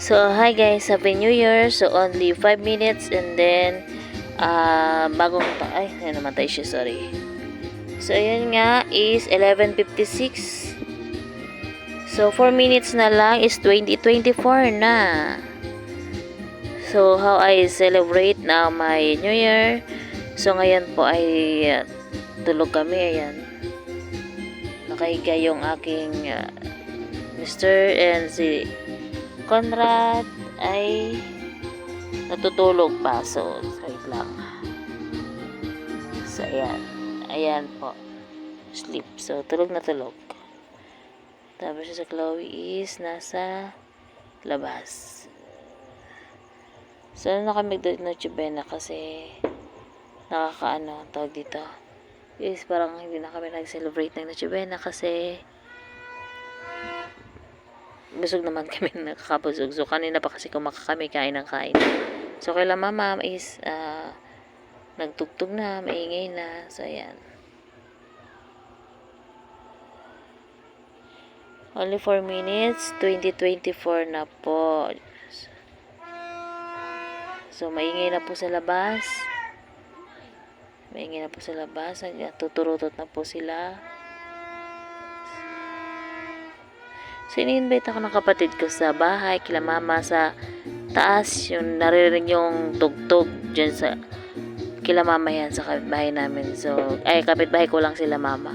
So, hi guys, Happy New Year. So, only 5 minutes and then, ah, bagong, ta- ay, ay, namatay siya, sorry. So, ayun nga, is 11.56. So, 4 minutes na lang is 2024 na. So, how I celebrate now my New Year. So, ngayon po ay ah, tulog kami, ayan. Nakahiga yung aking ah, Mr. and si Conrad ay natutulog pa. So, wait lang. So, ayan. Ayan po. Sleep. So, tulog na tulog. Tapos si Chloe is nasa labas. So, ano na kami doon na Chibena kasi nakakaano, tawag dito. Is parang hindi na kami nag-celebrate ng Noche Buena kasi busog naman kami nakakabusog. So, kanina pa kasi kumaka kami kain ng kain. So, kaila mama is ah, nagtugtog na, maingay na. So, ayan. Only 4 minutes, 2024 na po. So, maingay na po sa labas. Maingay na po sa labas. Tuturutot na po sila. So, ini-invite ako ng kapatid ko sa bahay, kila mama sa taas, yung naririnig yung tugtog dyan sa kila mama yan sa kapitbahay namin. So, ay, kapitbahay ko lang sila mama.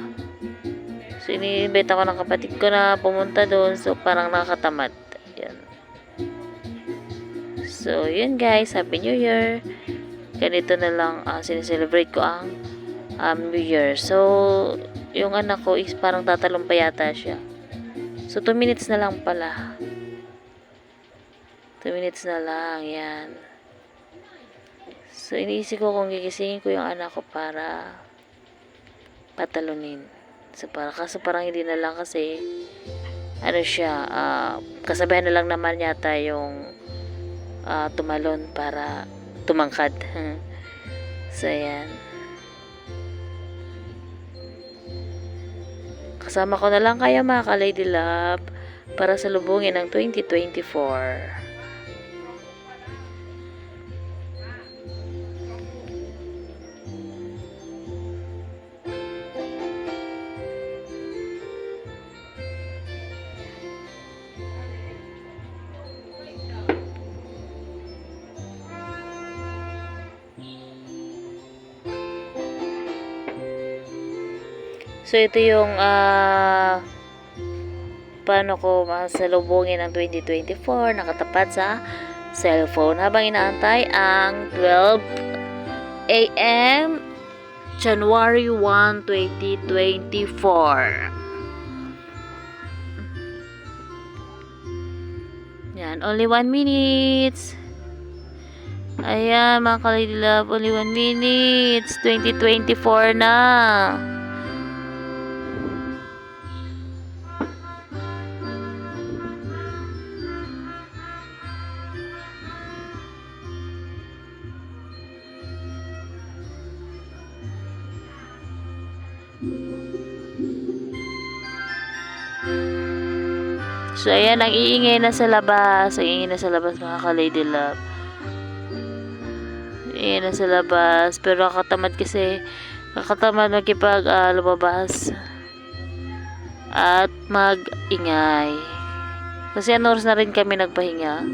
So, ini-invite ako ng kapatid ko na pumunta doon. So, parang nakakatamad. Yan. So, yun guys. Happy New Year. Ganito na lang uh, sineselebrate ko ang um, New Year. So, yung anak ko is parang tatalong pa yata siya. So, 2 minutes na lang pala. 2 minutes na lang. Yan. So, iniisip ko kung gigisingin ko yung anak ko para patalunin. So, para, kaso parang hindi na lang kasi ano siya, ah, kasabihan na lang naman yata yung ah, tumalon para tumangkad. so, ayan. Kasama ko na lang kaya mga ka-Lady Love para sa lubungin ng 2024. So, ito yung ah paano ko masalubungin ang 2024 nakatapat sa cellphone habang inaantay ang 12 a.m. January 1, 2024. Yan, only 1 minutes. Ayan, mga kalady love, only 1 minutes. 2024 na. So, ayan, ang iingay na sa labas. Ang iingay na sa labas, mga ka-lady love. Iingay na sa labas. Pero kakatamad kasi, kakatamad magkipag ah, lumabas. At mag-ingay. Kasi ano oras na rin kami nagpahinga.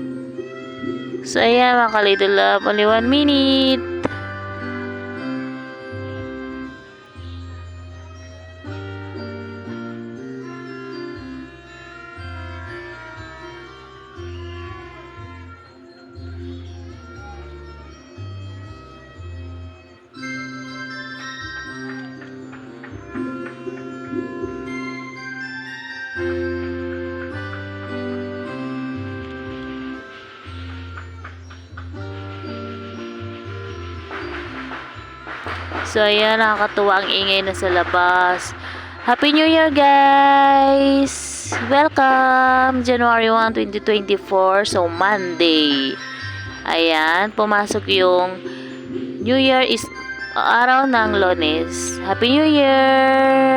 So, ayan, mga ka-lady love. Only one minute. So, ayan, nakakatuwa ang ingay na sa labas. Happy New Year, guys! Welcome! January 1, 2024. So, Monday. Ayan, pumasok yung New Year is araw ng Lones. Happy New Year!